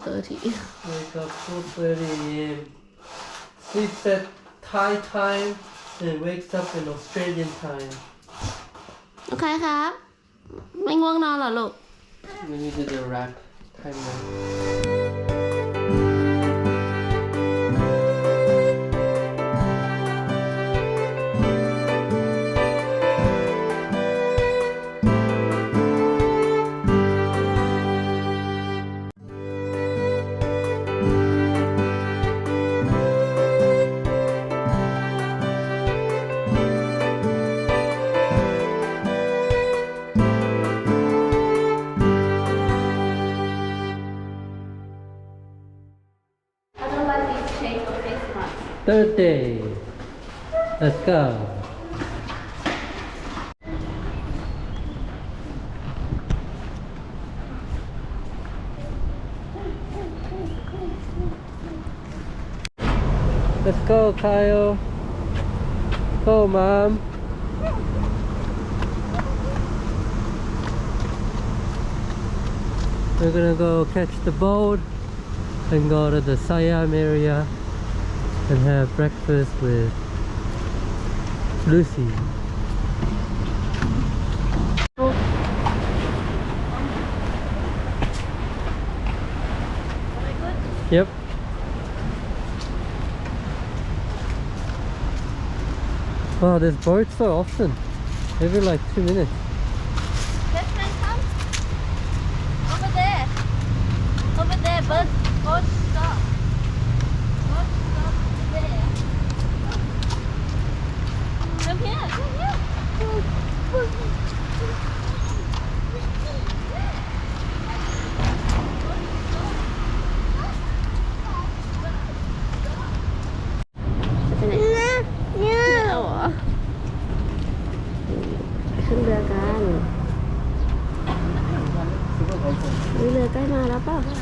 he woke up 4.30 Wake up 4:30 a.m. Sleeps at Thai time and wakes up in Australian time. โอเคครับ ไม่ง่วงนอนเหรอลูก We needed a wrap time now. Third day. Let's go. Let's go, Kyle. Go, Mom. We're gonna go catch the boat and go to the Siam area and have breakfast with Lucy. Yep. Wow, there's boats so often. Every like two minutes. เรือใกล้มาแล้วเปล่าระ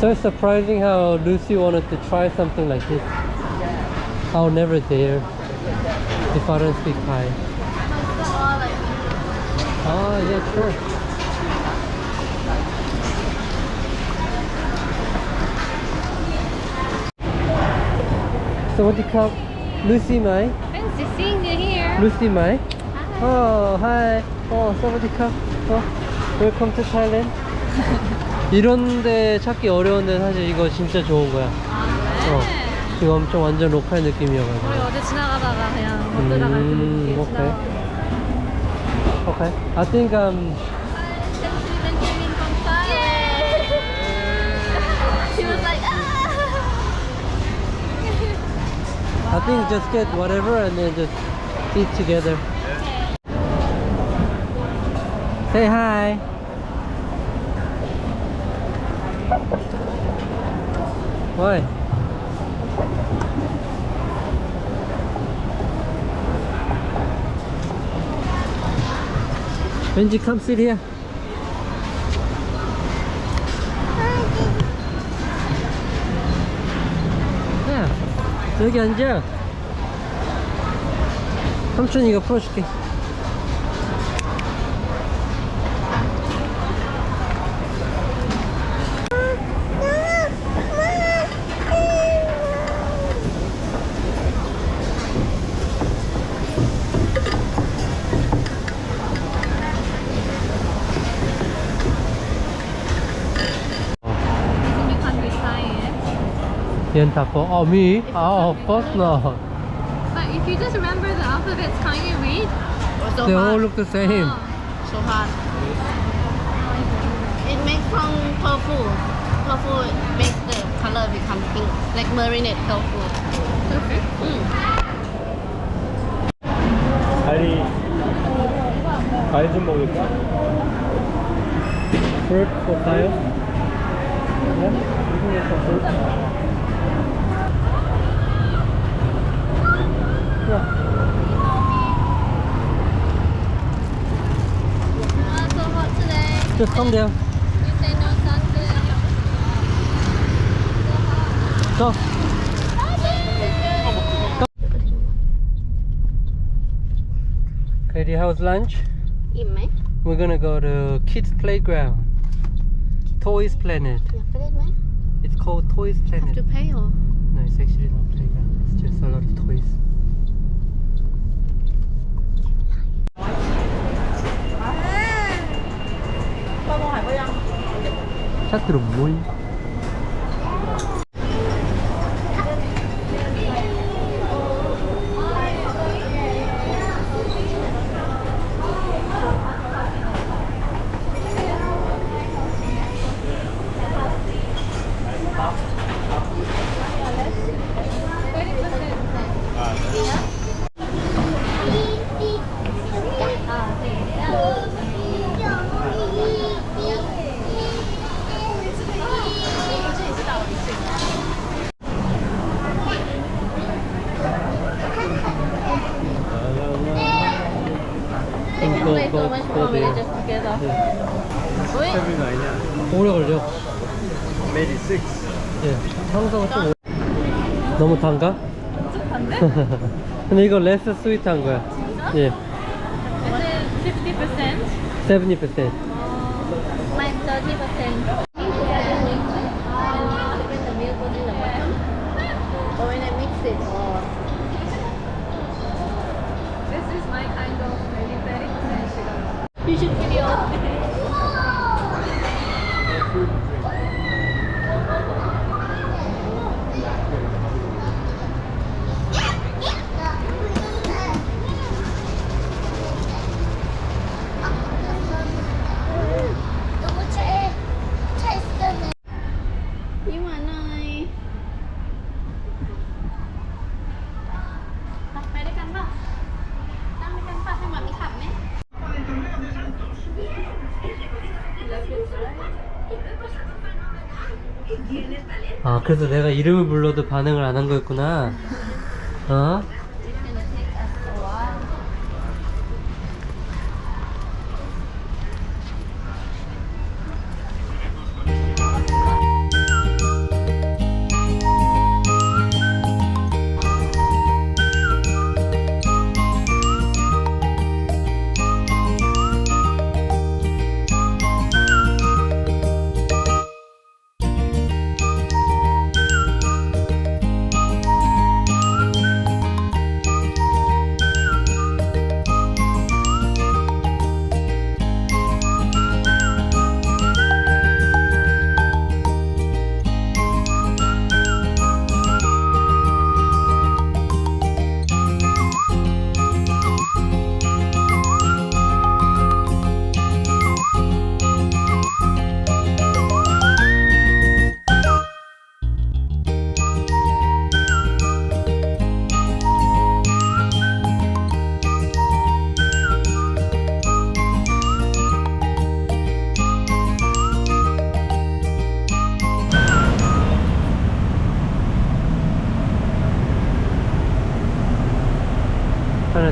So surprising how Lucy wanted to try something like this. I'll never dare if I don't speak Thai. Ah, yeah, sure. So what do you call Lucy Mai? Fancy seeing you here. Lucy Mai? Oh, hi. Oh, somebody come. Oh, welcome to Thailand. 이런 데 찾기 어려운데 사실 이거 진짜 좋은 거야. 어. 이거 엄청 완전 로컬 느낌이어가지고. 우리 어제 지나가다가 그냥 못 들어갈 때 음, 이렇게 오케이. 지나가. Okay. I think um She was like, ah. I think just get whatever and then just eat together. Say hi. Why? Benji, come sit here. 야, 여기 앉아. 삼촌이 이거 풀어줄게. it. 옌타코. Oh, me? Oh, of course not. But if you just remember the alphabets, can't you read? so They all hard look the same. Oh. so hard it makes from tofu tofu makes the color become pink like marinate tofu Okay. mm. 과일이 과일 좀 먹을까? Fruit 볼까요? 네? 미국에서 fruit. Just calm down. You say no sun today. Go. Katie, how's lunch? Είμαι. We're gonna go to kids playground. Toys Planet. Yeah, It's called Toys Planet. Have to pay or? No, it's actually not playground. It's just a lot of toys. tá tudo. 쪽파인가? 근데 이거 레스 스윗한 거야. 진짜? 예. 70%? 70%. 그래서 내가 이름을 불러도 반응을 안 한 거였구나 어?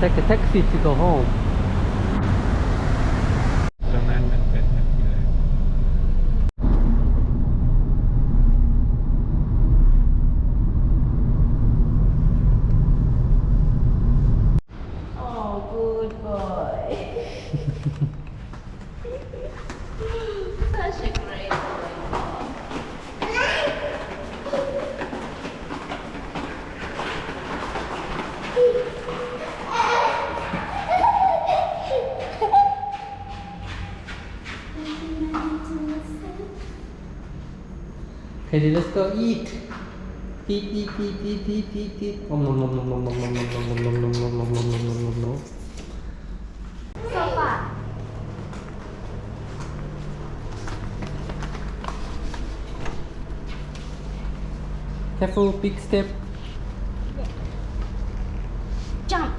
Take a taxi to go home Okay, let's go eat. Eat, eat, eat, eat, eat, eat, eat. Nom nom nom nom nom nom nom nom nom nom nom nom nom nom nom nom nom nom. Careful, big step. jump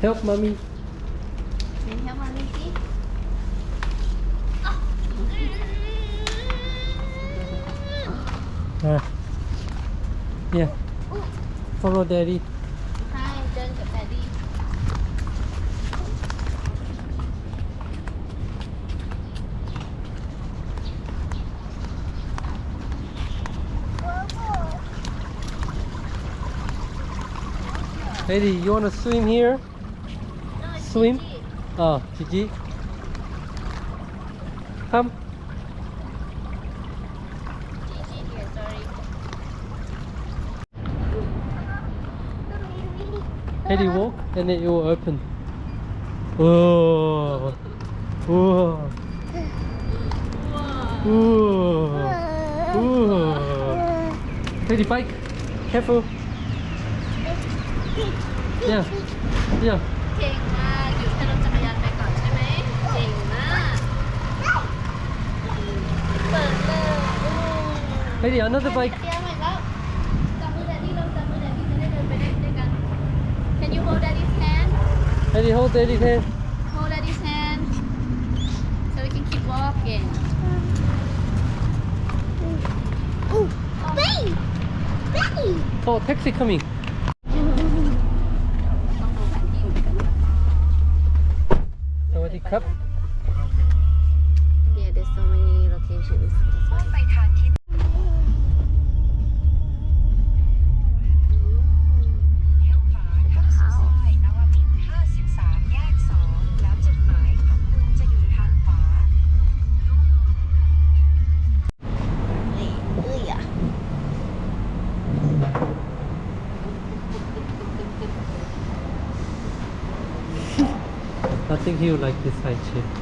Help, mommy. Yeah. Follow daddy. ใช่เดินกับแดดดี้ Daddy, you wanna swim here? Swim? Oh, Gigi. Come. Daddy, walk and then it will open. Whoa. Whoa. Whoa. Whoa. Daddy, bike. Careful. Yeah. Yeah. เก่งมากหยุดให้รถจักรยานไปก่อนใช่ไหมเก่งมากเปิดเลย Daddy, another bike. เตรียมใ Eddie, hold Eddie's hand. Hold Eddie's hand. So we can keep walking. Oh, Betty! Betty! Oh, taxi coming. Sawadee cup. you like this side shape?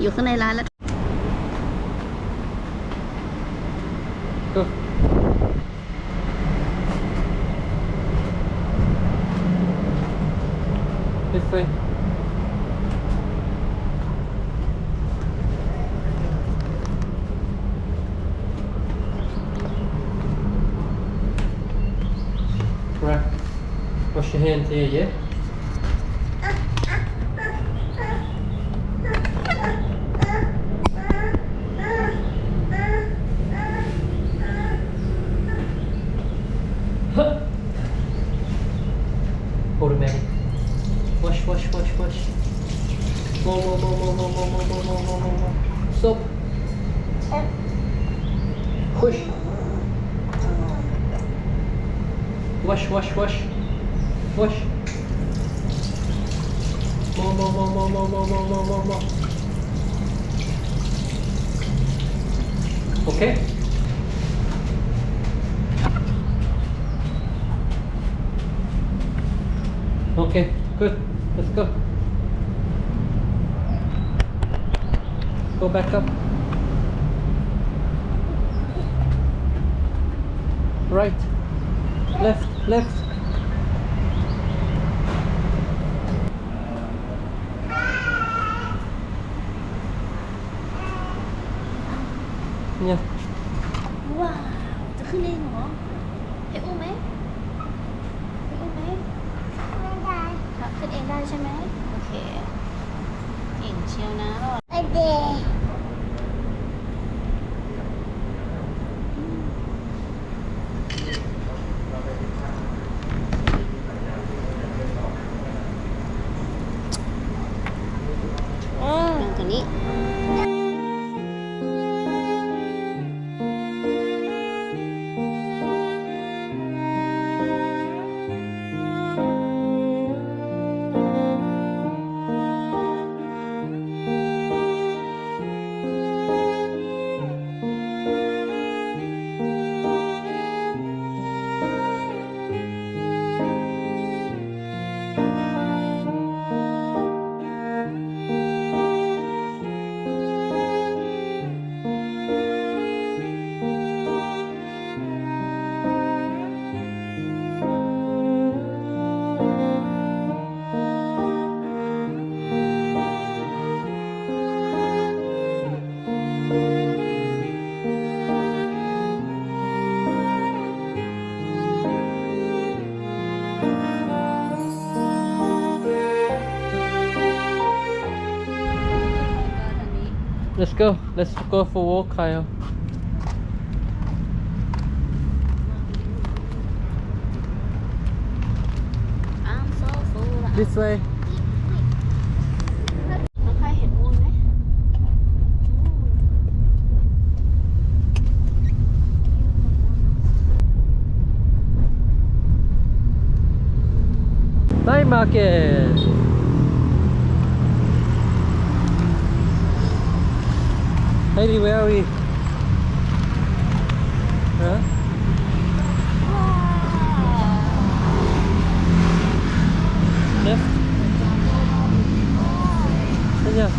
อยู่ข้างในร้านแล้ว Go. This way. Right. Wash your hands here, yeah? Go back up. Right. Left, left. Yeah. Let's go. Let's go for a walk, Kyle. I'm so full. This way. Night market. Lady, where are we? Huh? Yeah.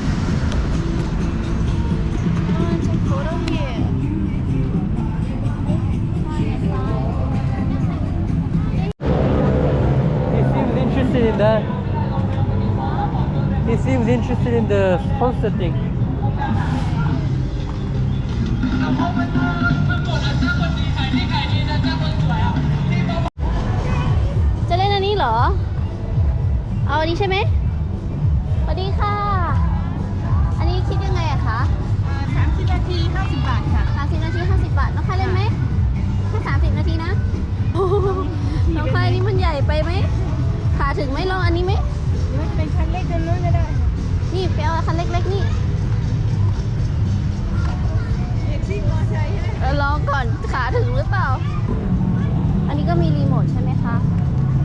He seems interested in that. He seems interested in the sponsor thing. ก็มีรีโมทใช่ไหมคะ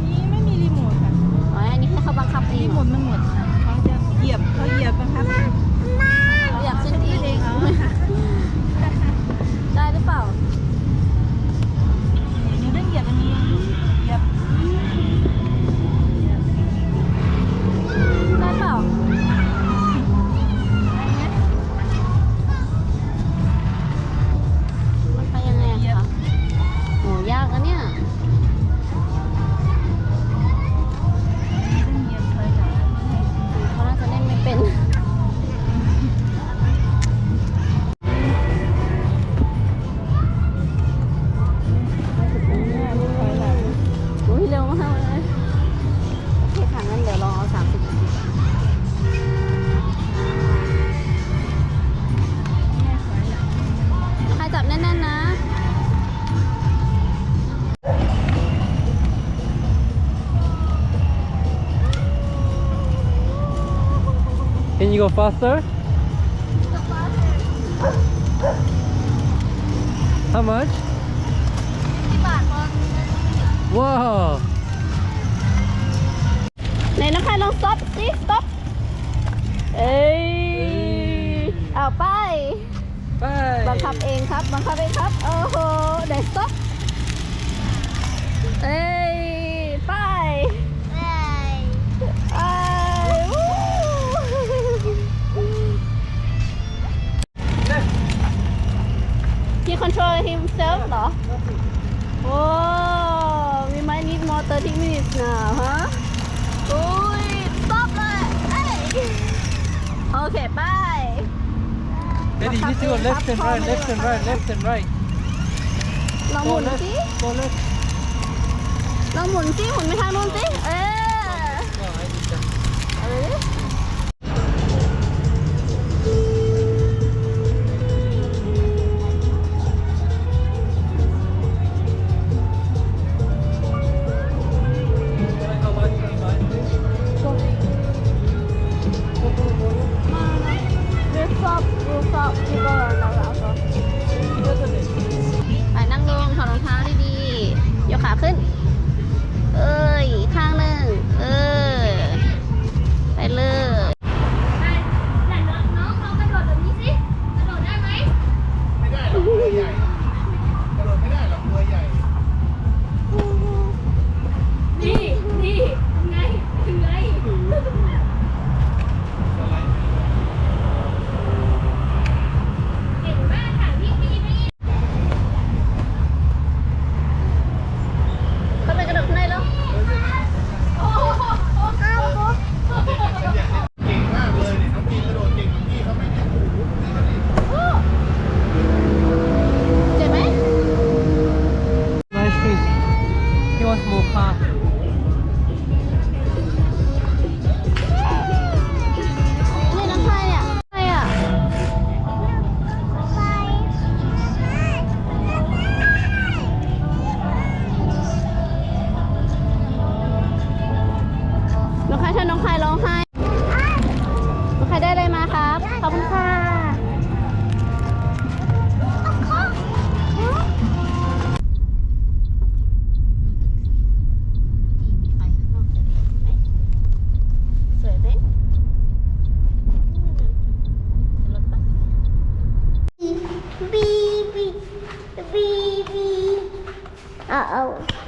นี่ไม่มีรีโมทค่ะ อ๋อ อันนี้แค่เขาบังคับเอรีโมรอ ทมันหมด go faster? How much? 50าทพอ Wow. ไหนน้อใครลองซับสิ stop เอ้ยเอาไปไปบังคับเองครับ บังคับเองครับ โอ้โหไหน stop อ่าฮะอุ้ยป๊อบเลยเอ้ยโอเคไป Daddy, you see your left and right, left and right, left and right. ลองห Go มุนสิ left, go left. ลองหมุนสิหมุนไปทางนู้นสิเอ้ 啊哦。